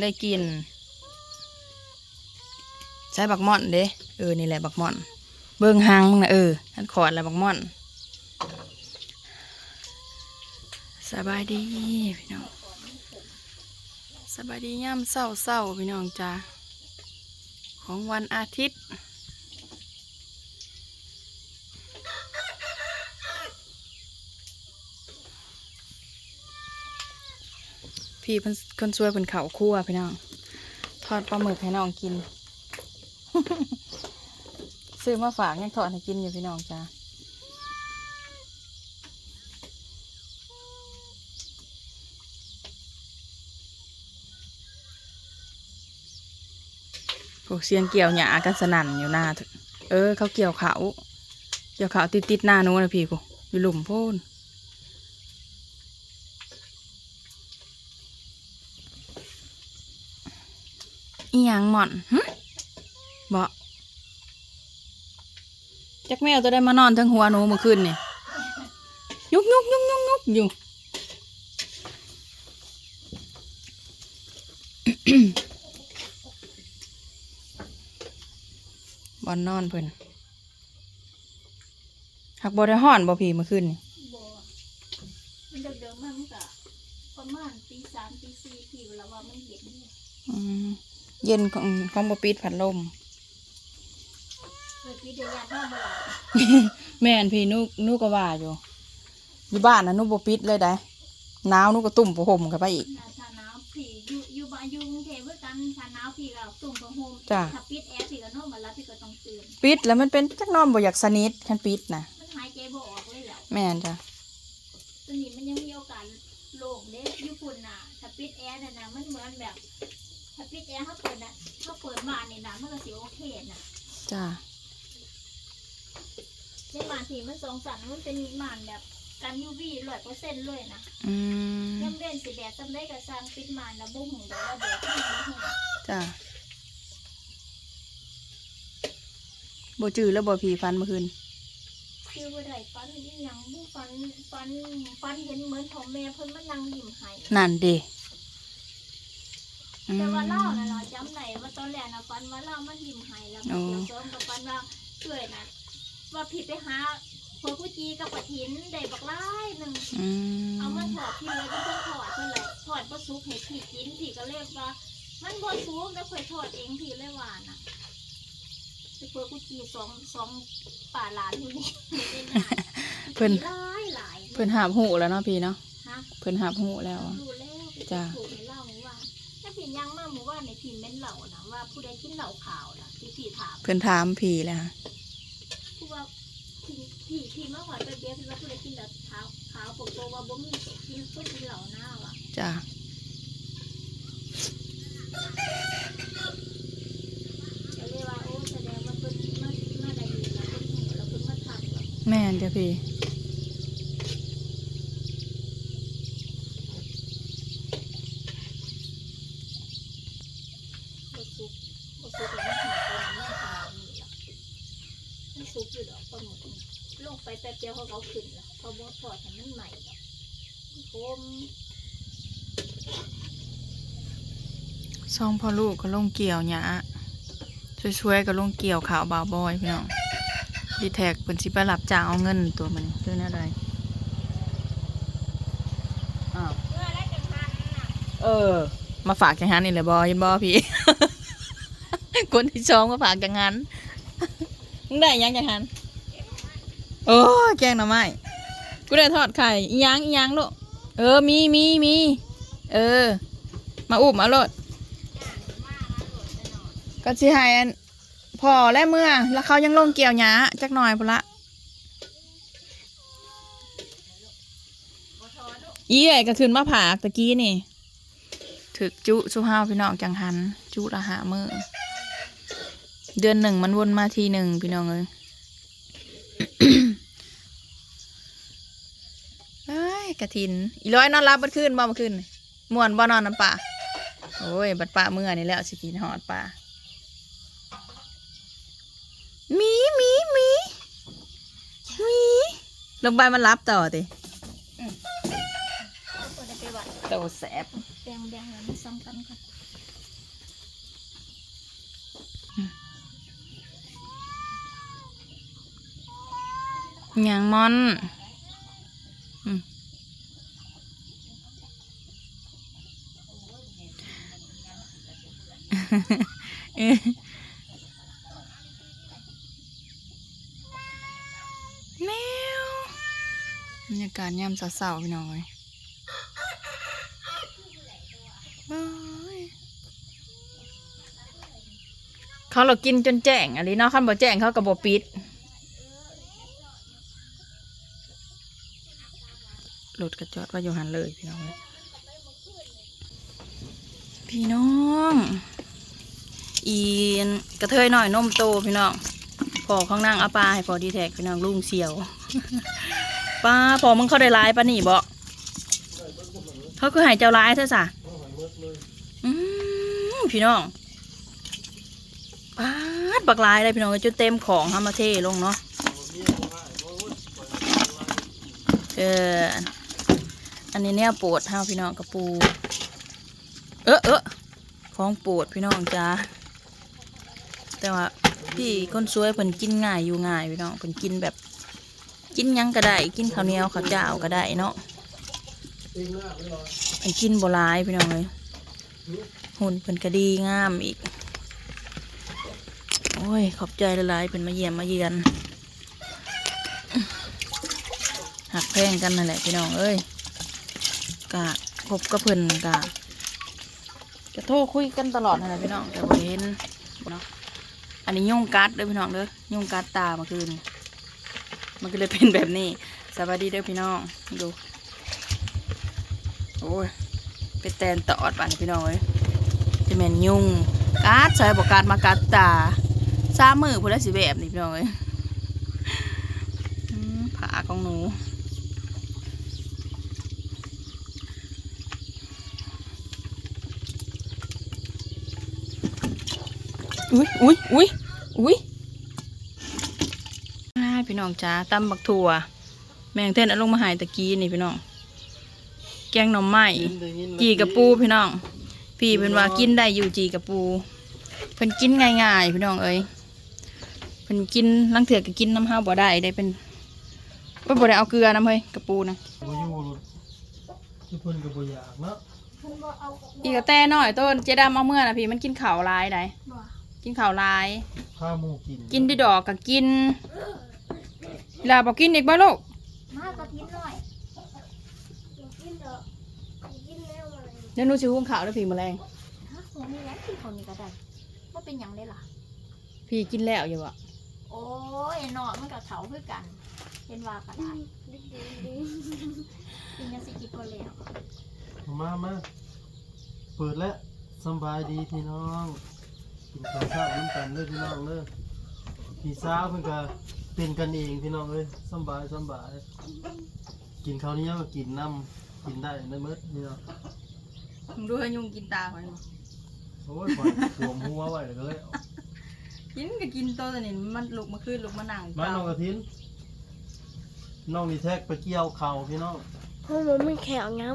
ได้กิน ใช้บักม่อนเด้เออนี่แหละบักม่อน เบิ่งหางมึงนะเออท่านขอดแล้วบักม่อนสบายดีพี่น้องสบายดีย่ำเศร้าเศร้าๆพี่น้องจ้าของวันอาทิตย์ พี่เพิ่นคนช่วยเพิ่นเขาคั่วพี่น้องทอดปลาหมึกให้น้องกิน ซื้อมาฝากยังทอดให้กินอยู่พี่น้องจ้าพวกเสียงเกี่ยวหยากันสนั่นอยู่หน้าเถอเอเขาเกี่ยวเขาเกี่ยวเขาติดติดหน้านู้นนะพี่กูอยู่หลุมโพ่น อีหยังหม่อนหึบ่จักแมวตัวได้มานอนทั้งหัวหนูเมื่อคืนนี่ยุกยุกยุกยุกยุกอยู่บอนนอนเพิ่นหักบ่ได้ห้อนบ่พี่เมื่อคืนนี่บ่มันเดิมๆมันก็ประมาณตีสามตีสี่พี่เวลาว่ามันเย็นเนี่ยอืม เย็นของของบ่ปิดพัดลมเคยพี่เดียนห้องบ่หลับแม่นพี่หนูหนูก็ว่าอยู่อยู่บ้านนะหนูบ่ปิดเลยได้หนาวหนูก็ตุ่มผ้าห่มกันไปอีกหน้าชาหนาวพี่อยู่อยู่บ้านอยู่กรุงเทพเพื่อกันชาหนาวพี่ก็ตุ่มผ้าห่มจ้ะถ้าปิดแอร์พี่ก็นอนมาแล้วพี่ก็ต้องตื่นปิดแล้วมันเป็นจักนอนบ่อยากสนิทคันปิดนะมันหายใจบ่ออกเลยแหละแม่นจ้ะ ตัวนี้มันยังมีโอกาสโล่งเด้ญี่ปุ่นน่ะถ้าปิดแอร์น่ะนะมันเหมือนแบบถ้าปิดแอร์เขาเปิดน่ะเขาเปิดบ้านนี่นะมันก็สิโอเคน่ะจ้ะในบ้านที่มันสองสันมันเป็นบ้านแบบกันยูวีร้อยเปอร์เซ็นต์เลยนะอืมยังเว้นสิแดดจำได้กับสร้างปิดมานแล้วบ่หูเดี๋ยวว่าแดดที่มันหูจ้ะบ่จื้อแล้วบ่พี่ฟันเมื่อคืนคือว่าได้ฟันอีหยังบ่ฟันฟันฟันเห็นเหมือนของแม่เพิ่นมานั่งยิ้มให้นั่นเด้อืม แต่ว่าเล่าน่ะเราจำได้ว่าตอนแรกน่ะฟันว่าเล่ามันยิ้มให้แล้วก็อ๋อเกี่ยวเสริมกับฟันว่าช่วยน่ะว่าผิดไปหาพวกกุจีกับปะถินได้บักหลายหนึงอืเอามามถอดพี่เลยเป็นคนถอดเพิ่นเลยถอดบ่สุกให้พี่กินพี่ก็เลยว่า มันบ่สุกแล้วค่อยถอดเองพี่เลยว่าน่ะไปเพิ่นกุจีสองสองป่าหลานอยู่นี่เพิ่นหลายหลายเพิ่นหาบหูแล้วเนาะพี่เนาะฮะเพิ่นหาบหูแล้วอะรู้แล้วจ้ะถูกในเหล้าหมู่ว่า ถ้าพี่ยังมาหมู่ว่าในพี่เม้นเหล้านะว่าผู้ใดกินเหล้าขาวนะที่พี่ถามเพิ่นถามพี่แล้วฮะผู้ว่าพี่พี่พี่มาหอดไปเบี้ยพี่ว่าผู้ใดกินเหล้าขาวขาวปกตัวว่าบ่มีกินต้นกินเหล้าหน้าว่ะจ้ะก็เลยว่าโอ้แสดงว่าเพิ่นมามาได้ดีแล้วเพิ่นหูแล้วเพิ่นมาทักแล้วแม่นจ้ะพี่ บ่สุกบ่สุกแล้วมันหาตัวนั้นมันขนาดนี้ล่ะมัน สุกอยู่ดอกปลาหมึกนี่ลงไปแป๊บเดียวเขาก็เอาขึ้นแล้วพอบ่ทอดให้มันใหม่ดอกโคมซองพ่อลูกก็ลงเกี่ยวหยาช่วยๆก็ลงเกี่ยวข่าวบาวบอยพี่น้องดีแท็กเพิ่นสิไปรับจ้างเอาเงินตัวมันเรื่องอะไรอ้าวเออ มาฝากจังหันนี่แหละบอยินบอพี่ คนที่ชองมาฝากจังหัน มึงได้หยังจังหันโอ้ยแกงหน่อไม้กูได้ทอดไข่อีหยังอีหยังลูกเออมีมีมีเออ มาอุบมาโลดก็สิให้อันพอและเมื่อแล้วเขายังลงเกี่ยวหญ้าจักหน่อยพุ่นละอีเอ๋ยก็ขึ้นมาผากตะกี้นี่ถึกจุสุห้าวพี่น้องจังหัน จุละหามือ เดือนหนึ่งมันวนมาทีหนึ่งพี่น้องเอ้ยเอ้ยกระถิน อีร้อยนอนรับบัดขึ้นบ่มาขึ้นม่วนบ่นอนน้ำป่าโอ้ย บัดป่าเมื่อนี่แหล้วสิกินหอดป่าหมีหมีหมีหมีลงไปมันรับต่อติเอาตัวใดไปวัดโตแสบแบ่งแบ่งแล้วมันซ้ำกันก่อน หยังมอนแมวบรรยากาศยามเศร้าๆพี่น้องเอ้ยเขาเรากินจนแจ้งอะไรเนาะคันบ่แจ้งเขาก็บ่ปิด รถกระจอดว่าอยู่หันเลยพี่น้องพี่น้องอีนกระเทยหน่อยนมโตพี่น้องพอข้างนั่งเอาปลาให้พอดีแท็กพี่น้องลุงเสียวปลาพอมึงเข้าได้ร้ายปะนี่บ่เขาคือหายเจ้าร้ายเถอะสะพี่น้องปาดบักลายเลยพี่น้องจุดเต็มของฮามาเทลงเนาะเออ อันนี้เนี่ยโปวดเฮาพี่น้องกระปู เออเออของโปรดพี่น้องจ้าแต่ว่าพี่คนสวยเพิ่นกินง่ายอยู่ง่ายพี่น้องเพิ่นกินแบบกินยังก็ได้ กินข้าวเหนียวข้าวเจ้าก็ได้เนาะเพิ่นกินโบรายพี่น้องเลยหุ่นเพิ่นก็ดีงามอีก โอ้ยขอบใจหลายๆเพิ่นมาเยี่ยมมาเยือนหักแพงกันนั่นแหละพี่น้องเอ้ย กะคบกับเพิ่นกะจะโทรคุยกันตลอดนะพี่น้องแต่บ่เห็นเนาะอันนี้ยุ่งกัดเด้อพี่น้องเด้อยุ่งกัดตาเมื่อคืนมันก็เลยเป็นแบบนี้สวัสดีเด้อพี่น้องดูโอ้ยเป็นแตนตอดป่านพี่น้องเอ้ยจะแม่นยุ่งกัดใส่บอกการมากัดตาสามือพุ่นละสิแบบนี่พี่น้องเอ้ยผาของหนู อุ้ยอุ้ยอุ้ยอุ้ยอ่าพี่น้องจ้าตำบักถั่ว แมงเท่นเอาลงมาใหายตะกี้นี่พี่น้อง แกงหน่อไม้จีกับปูพี่น้อง พี่เป็นว่ากินได้อยู่จีกับปูเพิ่นกินง่ายๆพี่น้องเอ้ยเพิ่นกินลังเถื่อก็กินน้ำห้าวบ่ได้ได้เป็นว่าบ่ได้เอาเกลือน้ำเฮ้ยกับปูนะบ่อยู่รถที่เพิ่นก็บ่อยากเนาะเพิ่นบ่เอาอีกกระแตน้อยต้นเจดามเอาเมื่อนะพี่มันกินข้าวลายได้บ่ กินข้าวลาย ข้าวหมูกินกินไดีดอกก็กินเวลาบอกกินอีกบ่ลูกมากกระทิ้นหน่อยเดี๋ยวหนูชิหุงข้าวแล้วพี่แมลงฮะผมมีหยังกินเขานี่ก็ได้ว่าเป็นหยังได้ล่ะ พี่กินแล้วอยู่อะโอ้ยเนาะมันกับเขาคือกันเป็นว่าก็ได้กินยังสิกินก็แล้วมามาเปิดแล้วสำบายดีพี่น้อง กินข้าวเช้าน้ำกันเด้อพี่น้องเด้อพี่สาวเพิ่นก็เป็นกันเองพี่น้องเอ้ยสำบายสำบาย กินข้าวเหนียวก็กินน้ำกินได้ในมื้อพี่น้องมึงดูให้ยุงกินตาข่อยบ่โอ้ยปล่อยสวมหัวไว้เลยกินก็กินโตแต่นี่มันลุกมาขึ้นลุกมานั่งมาน้องกระทินน้องนี่แท็กไปเกี่ยวเข่าพี่น้องเพราะมันไม่แข็งน้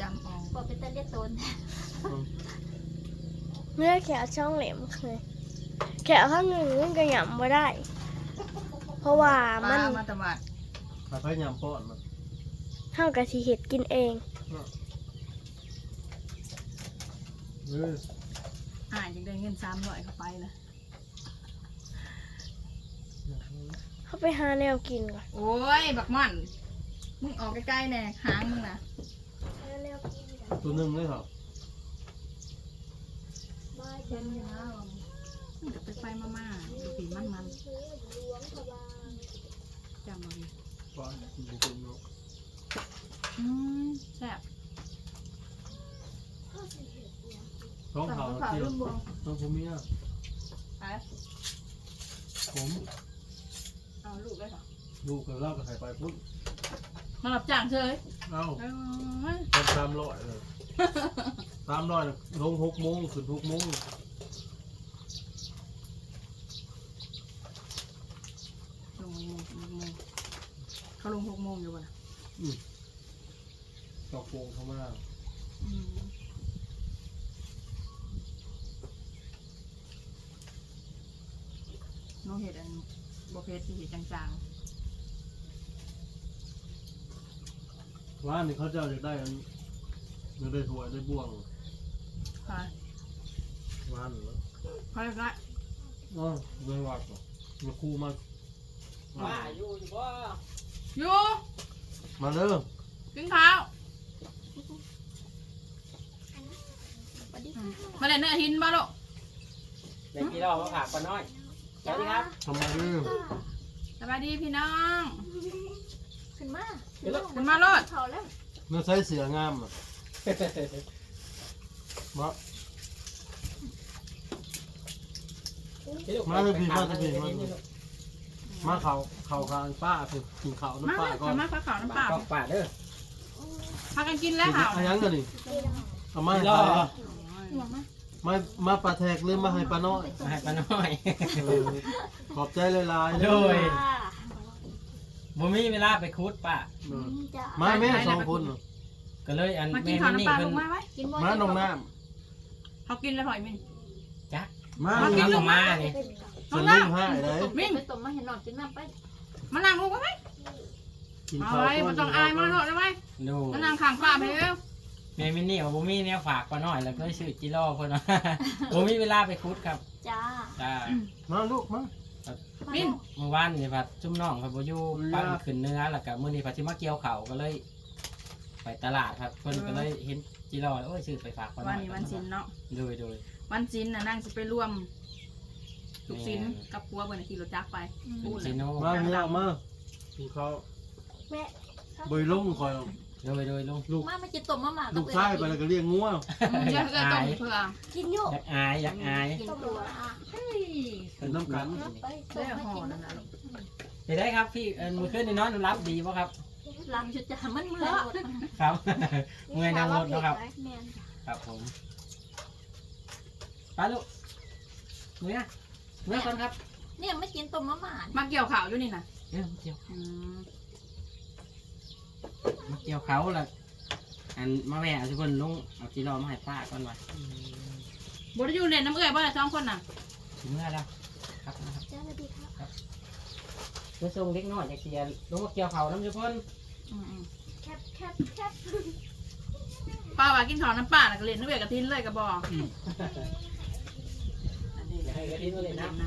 จำเอาบอกเป็นตะเลียตนอืมำ เมื่อแขวช่องแหลมเคยแขวข้างหนึ่งมันก็หย่ำไม่ได้ เพราะว่าปมัลานมาตะวัดถ้าพยายามป้อนมันเท่ากับทีเห็ดกินเอง เอออ่ายังได้เงินสามร้อยเข้าไปละเขาไปหาแนวกินก่อนโอ้ย บักมันมึงออกใกล้ๆแน่หางมึงนะหาแนวกินกันตัวหนึงเลยครับ เช่นอยู่นะมึงจะไปไฟมาม่าดูผีมันมันจำเอาดิป้อนกินไปเป็นเนาะอืมแซ่บท้องเผาเผาเที่ยวลุ่มบวงต้องผมเมียไปผมเอาลูกได้เหรอลูกกับเล่ากับไข่ไปพุ่นมาหลับจ้างเฉยเอ้าเอ้ยทำตามร้อยเลยตามร้อยน่ะลงหกโมงขึ้นหกโมง ลงหกโมงหกโมงเขาลงหกโมงอยู่ป่ะ ตอกโปงเข้ามาอืมน้องเห็ดอันบเพชรสีจางว่านี่เขาเจ้าอยากได้อันอยากได้ถ้วยได้บ่วงๆค่ะว่านเหรอพอแล้วอ๋อเลยว่าก่อนมาคู่มาว่าอยู่อยู่บ่อยู่ มาเด้อกินข้าวสวัสดีอืค่ะมมาเล่นเนื้อหินบ้าลูกเด็กกี่รอบมาผักปลาน้อยสวัสดีครับทำไมเด้อสบายดีพี่น้องขึ้นมาขึ้นมาโลดเขาแล้วเนื้อใส่เสืองามอะมามาเลยพี่มาเลยพี่มาเลย มาเขาเขาคางป้าเพิ่นกินข้าวมาน้ำป้าก่อนมาข้าวขาวน้ำปเปลาล่าปลาเด้อพากันกินแล้วค่ะอายังกันนี่เอามาให้รอใครอะหน่วงมามามาปลาแทกหรือมาให้ปลาน้อยมาให้ปลาน้อยเออขอบใจหลายๆโดยจ้าบ่มีเวลาไปคุดป้าเออจ้ามาแม่สองคนน่ะก็เลยอันมากิแม่นข้าวนี่น้ำปลาเพิ่ลนงมาไว้กินบ่มาน้องน้เขากินแล้วหอยมิน จักำมามากิกินนลูลกงมานี่จะลืมให้เลยมินไปต้มมาให้นอนกินน้ำไปมานั่งลูกไว้กินเอาข้าวไว้มาต้องอายมาโลดได้ไหมดูมานั่งข้างป้าไปเร็วแม่มินนี่ว่าบ่มีแนวฝากปลาน้อยแล้วก็เลยซื้อจิโร่เพิ่นว่าบ่มีเวลาไปคุดครับจ้าจ้ามาลูกมามินเมื่อวานนี่พัดจุ่มน้องเพิ่นบ่อยู่ปั้นขึ้นเนื้อแล้วก็มื้อนี้พัดสิมาเกี่ยวข้าวก็เลย ไปตลาดครับเพิ่นก็เลยเห็นจิโร่โอ้ยซื้อไปฝากปลาน้วัอนยนี้วันศิลเนาะโดยโดยวันศิลน่ะนั่งจะไปร่วม ลูกศิลกับปัวเบอร์ขี่รถจักรไปเป็นจิโน่มาพี่น้องมากินข้าวแม่บอยลงคอยโดยโดยลุงลูกมามากินต้มมาหมาลูกชายไปแล้วก็เรียกงัวเยอะเลยต้มเพื่อกินอยู่อยากอายอยากอายกินตัวอะเป็นน้ำกันไปต้ได้มให้ห่อกินนั่นแหละลูกเดี๋ยวได้ครับพี่เออมือขึ้นในนอนรับดีป่ะครับหลังชุดจะมันเมื่อยหมดครับ เมื่อยนางรถเนาะครับ แม่นครับผมไปลูกเมื่อย เมื่อยก่อนครับเนี่ยไม่กินต้มมาหมามาเกี่ยวข่าวอยู่นี่นะเดี๋ยวเกี่ยวอืมมาเกี่ยวเขาแล้วอันมาแหวะทุกคนลุงเอาจีรอมาให้ป้าก่อนวะบไดอยู่เล่นน้ำเอื้อยบ่ละสองคนน่ะถึงเมื่อยแล้วครับนะครับจ้าสวัสดีครับเพื่อส่งเล็กน้อยจากเสียลุงมาเกี่ยวเขาน้ำทุกคนอืมอืมแคบแคบแคบป้าว่ากินข้าวน้ำปลาแล้วก็เล่นน้ำเอื้อยกับทินเลยกับบ่อันนี้ให้ กระทิ้งมาเลยนะน้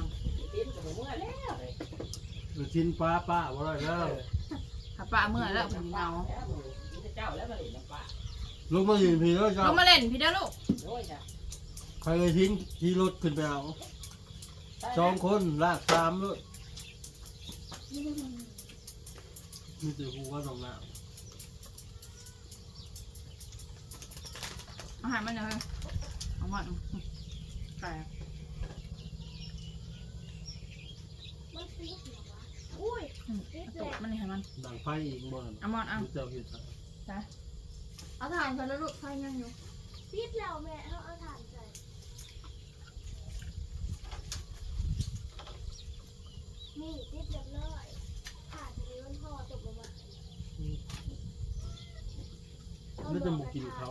ทิ้งกับเมื่อยแล้วเลยลูกชิ้นป้าป้าบ่ได้แล้วำถ้าป้าเมื่อยแล้วผมเงาเจ้าแล้วมาเลยน้ำป้าลูกมายืนพี่แล้วลเจ้างมาเล่นพี่เด้อลูกโอ้ยจ้ะใครเลยทิ้งที่รถขึ้นไปเอาสองคนลากตามเลยมีแต่หูว่าน้องน้อาหารมันยังไงเอามาอืมไก่ อุ้ย อืมเอา ตกมันนี่ให้มันำดังไฟอีกบ่นเอามอนเอาเจ้าเห็นเอาทานกันแล้วลูกไฟยังอยู่ปิดแล้วแม่เอาเอาถ่านใส่นี่ปิดเรียบร้อยถ่านนี้มันพอตกลงมาแล้วจะบุกกินเขา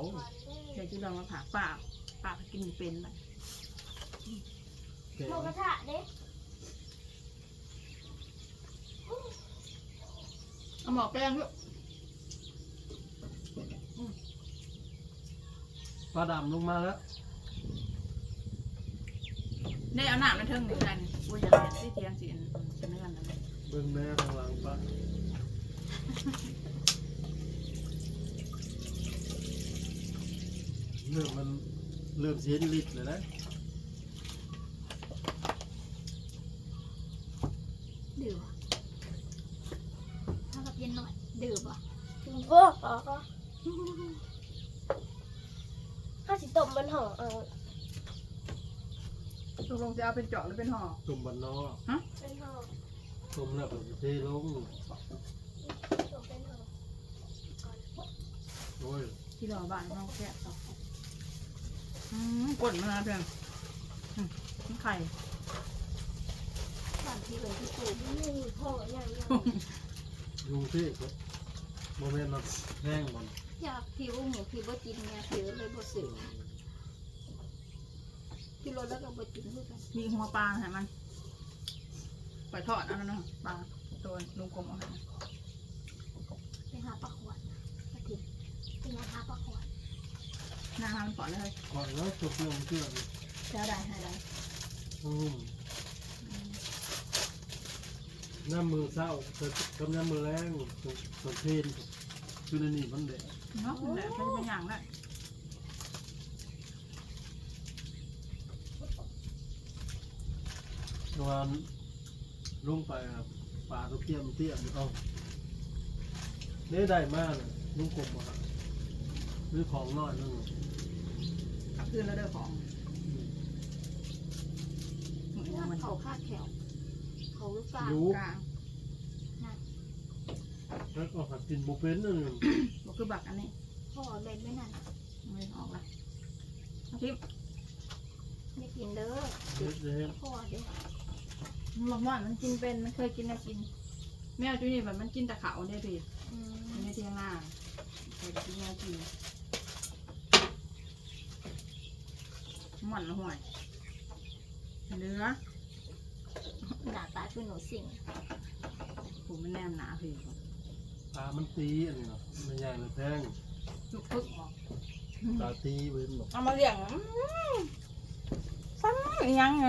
เดี๋ยวจะลองมาผ่าป้าป้าก็กินไม่เป็นไปแกะหมูกระทะเด้เอา หมอกแกงลูกปลาดำลงมาแล้วได้เอาหนามมาเทิงหนึ่งกันกูอยากเห็นที่เทียงสีสีเนื้อนั่นเลยเบิ่งแม่ข้างหลังปลาเรื่องมันเรื่องเสียนลิตรเลยนะ ดื่มอะถ้ากับเย็นหน่อยดื่มอะ บ่ข้าสิ ต้มมันห่อเอาตกลงจะเอาเป็นเจาะหรือเป็นห่อ ตุ่มบันนอกเป็นห่อตุ่มแล้วก็เทลงต้มเป็นห่อโอ้ยที่รอบ้านน้องแกะต่ออืมกดมาแล้วเพียงอืมนี่ไข่สามทีเลยที่สูบนี่ห่ออย่างเดียวยุงเทพโมเมนต์มันแห้งมันอยากผิวหมูผิวบ่กินไงผิวเลยบ่สื่อ ที่รถแล้วก็บ่กินด้วยกันมีหัวปลาใช่มันปล่อยทอดเอาแล้วเนาะปลาตัวลุงกลมเอาให้ไปหาปลาขวดปลาทิพย์ไปหาปลาขวดหน้ามันก่อนเลยก่อนแล้วตัวเพื่อนเพื่อนแล้วได้ให้ได้อืมน้ำมือเศร้ากับน้ำมือแรงตอนเพลนคือในนี่มันแดดเนาะมันแหละใช้เป็นอย่าง ได้วันลงไปครับป่าตัวเทียมเทียมเอาเนี่ยได้มากลุงกบมาครับหรือของน้อยนึงกลับคืนแล้วเด้อของหมูมันเขาคาดแขวเขาลูกกลางรู้กลางแล้วก็หัดกินบุเป็นนั่นเองบอกคือบักอันนี้พ่อเล่นไม่นั่นไม่ออกละเอาทิพย์ไม่กินเด้อเด็ดเลยพ่อเด้อ มันบอกว่ามันกินเป็นมันเคยกินนะกิน แมวจุนี่แบบมันกินแต่เขาได้พี่อืมมันไม่เที่ยงหน้าเคยกินแมวกินหมันละห่วยเนื้อหน้าตาคือหนูสิงผมไม่แนมหนาพี่ตามันตีอันนี้เนาะมันใหญ่เลยแพงลุกพึกออกตาตีเว้นหรอกเอามาเลี้ยงอืมซ้ำอีกอยังไง